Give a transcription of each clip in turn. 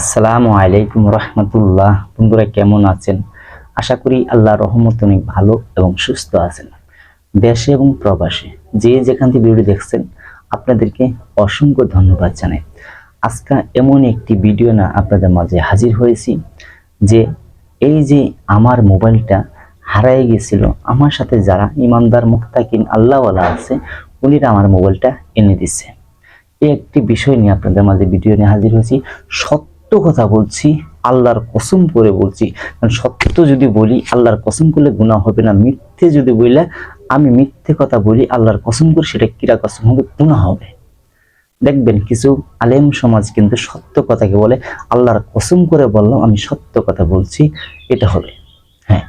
আসসালামু আলাইকুম রহমতুল্লাহ। বন্ধুরা, কেমন আছেন? আশা করি আল্লাহ রহমত অনেক ভালো এবং সুস্থ আছেন। দেশে এবং প্রবাসে যে যেখান থেকে ভিডিও দেখছেন, আপনাদেরকে অসংখ্য ধন্যবাদ জানাই। আজকে এমন একটি ভিডিও না আপনাদের মাঝে হাজির হয়েছি যে এই যে আমার মোবাইলটা হারাই গেছিল, আমার সাথে যারা ইমানদার, মুক্তাকিন, আল্লাহওয়ালা আছে, উনিরা আমার মোবাইলটা এনে দিচ্ছে। এই একটি বিষয় নিয়ে আপনাদের মাঝে ভিডিও নিয়ে হাজির হয়েছি। সত্য কথা বলছি, আল্লাহর কসম করে বলছি। কারণ সত্য যদি বলি, আল্লাহর কসম করলে গুণা হবে না। মিথ্যে যদি বললে আমি মিথ্যে কথা বলি, আল্লাহর কসম করে সেটা কিরা কসম হবে গুণা হবে। দেখবেন কিছু আলেম সমাজ কিন্তু সত্য কথাকে বলে, আল্লাহর কসম করে বললাম, আমি সত্য কথা বলছি, এটা হবে। হ্যাঁ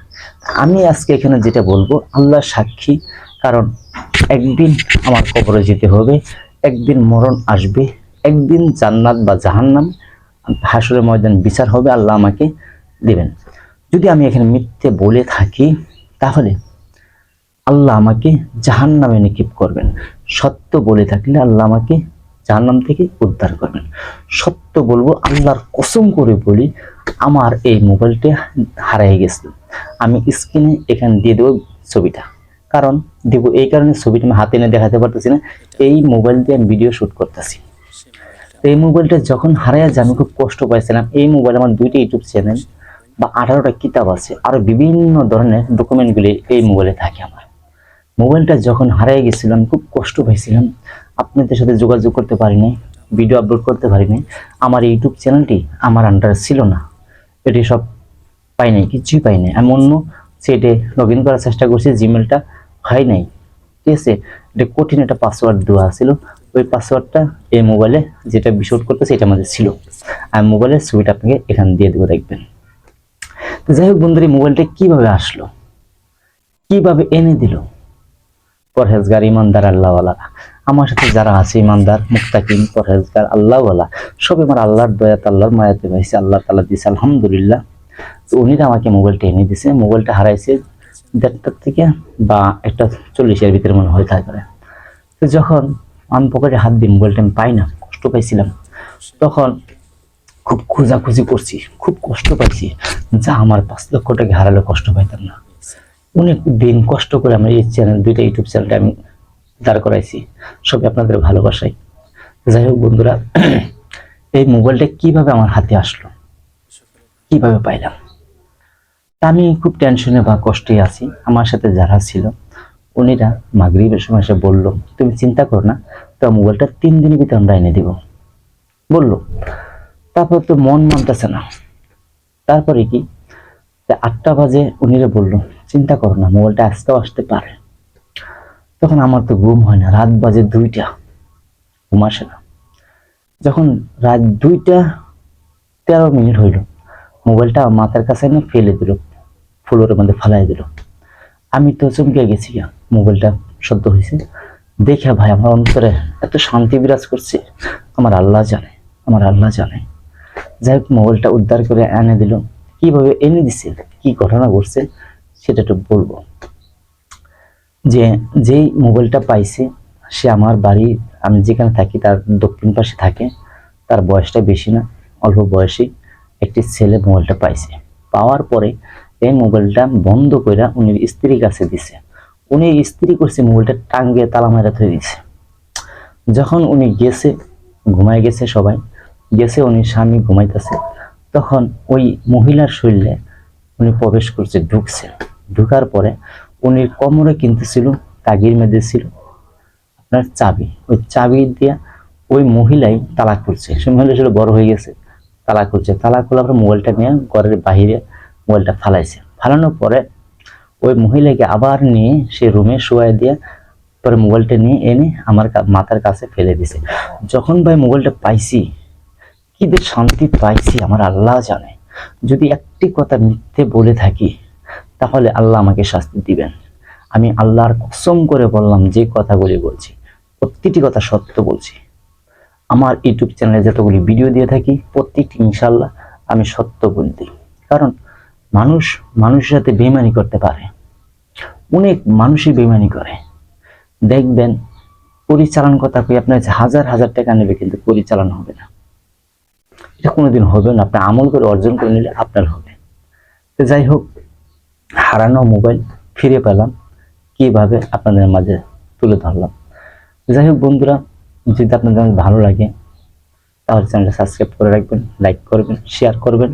আমি আজকে এখানে যেটা বলব আল্লাহ সাক্ষী, কারণ একদিন আমার কবরে যেতে হবে, একদিন মরণ আসবে, একদিন জান্নাত বা জাহান্নাম হাসুরের ময়দান বিচার হবে, আল্লাহ আমাকে দিবেন। যদি আমি এখানে মিথ্যে বলে থাকি, তাহলে আল্লাহ আমাকে জাহান্নামে নিক্ষেপ করবেন। সত্য বলে থাকলে আল্লাহ আমাকে জাহান্নাম থেকে উদ্ধার করবেন। সত্য বলব, আল্লাহর কসম করে বলি, আমার এই মোবাইলটি হারিয়ে গেছিল আমি স্ক্রিনে এখানে দিয়ে দেবো ছবিটা। কারণ দেবো এই কারণে ছবিটা আমি হাতে এনে দেখাতে পারতেছি না। এই মোবাইল দিয়ে আমি ভিডিও শ্যুট করতেছি। তো এই মোবাইলটা যখন হারাইয়া যায়, আমি খুব কষ্ট পাইছিলাম। এই মোবাইল আমার দুইটা ইউটিউব চ্যানেল বা আঠারোটা কিতাব আছে, আরও বিভিন্ন ধরনের ডকুমেন্টগুলি এই মোবাইলে থাকে আমার। মোবাইলটা যখন হারিয়ে গেছিল, আমি খুব কষ্ট পাইছিলাম। আপনাদের সাথে যোগাযোগ করতে পারিনি ভিডিও আপলোড করতে পারিনি। আমার ইউটিউব চ্যানেলটি আমার আন্ডারে ছিল না। এটি সব পাই নাই, কিছুই পাই নাই। আমি অন্য সেটে লগ ইন করার চেষ্টা করছি জিমেলটা হয় নাই। ঠিক আছে? এটা কঠিন একটা পাসওয়ার্ড দেওয়া ছিল। ওই পাসওয়ার্ডটা এই মোবাইলে যেটা বিশোড করতেছে এটা আমাদের ছিল। আমি মোবাইলের ছবিটা আপনাকে এখানে দিয়ে দেবো দেখবেন। তো যাই হোক বন্ধুরা, এই মোবাইলটা কীভাবে আসলো? কীভাবে এনে দিল? পরহেজগার, ইমানদার, আল্লাহওয়ালা। আমার সাথে যারা আছে, ইমানদার মুক্তাকিম পরহেজগার, আল্লাহওয়ালা, সবে আমার আল্লাহর দয়াত, আল্লাহর মায়াতে পাইছে আল্লাহ তালা দিছে আলহামদুলিল্লাহ। তো উনিরা আমাকে মোবাইলটা এনে দিছে মোবাইলটা হারাইছে দেড়টার থেকে বা একটা চল্লিশের ভিতরে মনে হয় থাকবে তো যখন আমি পকেটে হাত দিয়ে মোবাইলটা আমি পাই না, কষ্ট পাইছিলাম। তখন খুব খোঁজাখুঁজি করছি, খুব কষ্ট পাইছি। যা আমার পাঁচ লক্ষ টাকা হারালে কষ্ট পাইতাম না। অনেক দিন কষ্ট করে আমার এই চ্যানেল দুইটা ইউটিউব চ্যানেলটা আমি দাঁড় করাইছি। সবই আপনাদের ভালোবাসাই। যাই হোক বন্ধুরা, এই মোবাইলটা কীভাবে আমার হাতে আসলো? কীভাবে পাইলাম? আমি খুব টেনশনে বা কষ্টে আছি। আমার সাথে যারা ছিল উনিরা মাগরিবের সময় এসে বলল, তুমি চিন্তা করো না, তো মোবাইলটা তিন দিনের ভিতরে আমরা এনে দিব। বলল, তারপর তো মন মানতেছে না। তারপরে কি? আটটা বাজে উনিরা বলল, চিন্তা করো না, মোবাইলটা আজকেও আসতে পারে। তখন আমার তো ঘুম হয় না, রাত বাজে দুইটা, ঘুম আসে না। যখন রাত দুইটা তেরো মিনিট হইল, মোবাইলটা মাথার কাছে এনে ফেলে দিল, ফ্লোরের মধ্যে ফালাই দিল। আমি তো চমকে গেছি মোবাইলটা সদ্য হয়েছে দেখে ভাই, আমার অন্তরে এত শান্তি বিরাজ করছে। আমার আল্লাহ জানে, আমার আল্লাহ জানে। যাই হোক, মোবাইলটা উদ্ধার করে এনে দিল। কীভাবে এনে দিছে, কি ঘটনা ঘটছে, সেটা একটু বলব। যে, যেই মোবাইলটা পাইছে, সে আমার বাড়ি, আমি যেখানে থাকি, তার দক্ষিণ পাশে থাকে। তার বয়সটা বেশি না, অল্প বয়সী একটি ছেলে মোবাইলটা পাইছে। পাওয়ার পরে এই মোবাইলটা বন্ধ করে উনি স্ত্রীর কাছে দিছে। উনি স্ত্রী করছে মোবাইলটা টাঙ্গে তালা মেরা ধরে দিছে যখন উনি গেছে, ঘুমায় গেছে সবাই, গেছে উনি স্বামী ঘুমাইতেছে, তখন ওই মহিলার শরীরে উনি প্রবেশ করছে, ঢুকছে। ঢুকার পরে উনি কোমরে কিন্তু ছিল তাগির মেয়েদের ছিল আপনার চাবি। ওই চাবি দিয়া ওই মহিলাই তালা করছে সে মহিলা ছিল বড় হয়ে গেছে, তালা করছে তালা করলে আবার মোবাইলটা নিয়ে ঘরের বাহিরে মোবাইলটা ফালাইছে। ফালানোর পরে ওই মহিলাকে আবার নিয়ে সে রুমে শোয়াই দিয়ে পরে মোবাইলটা নিয়ে এনে আমার মাথার কাছে ফেলে দিছে। যখন ভাই মোবাইলটা পাইছি, কি যে শান্তি পাইছি আমার আল্লাহ জানে। যদি একটি কথা মিথ্যে বলে থাকি, তাহলে আল্লাহ আমাকে শাস্তি দিবেন। আমি আল্লাহর কসম করে বললাম যে কথাগুলি বলছি, প্রতিটি কথা সত্য বলছি। আমার ইউটিউব চ্যানেলে যতগুলি ভিডিও দিয়ে থাকি প্রত্যেকটি ইনশাল্লাহ আমি সত্য বলে কারণ মানুষ মানুষের সাথে বেমানি করতে পারে। অনেক মানুষই বেমানি করে। দেখবেন পরিচালন কথা কই, আপনার হাজার হাজার টাকা নেবে কিন্তু পরিচালন হবে না। এটা কোনোদিন হবে না আপনি আমল করে অর্জন করে নিলে আপনার হবে। তো যাই হোক, হারানো মোবাইল ফিরে পেলাম, কীভাবে আপনাদের মাঝে তুলে ধরলাম। যাই হোক বন্ধুরা, যদি আপনাদের ভালো লাগে, তাহলে চ্যানেলটা সাবস্ক্রাইব করে রাখবেন লাইক করবেন শেয়ার করবেন।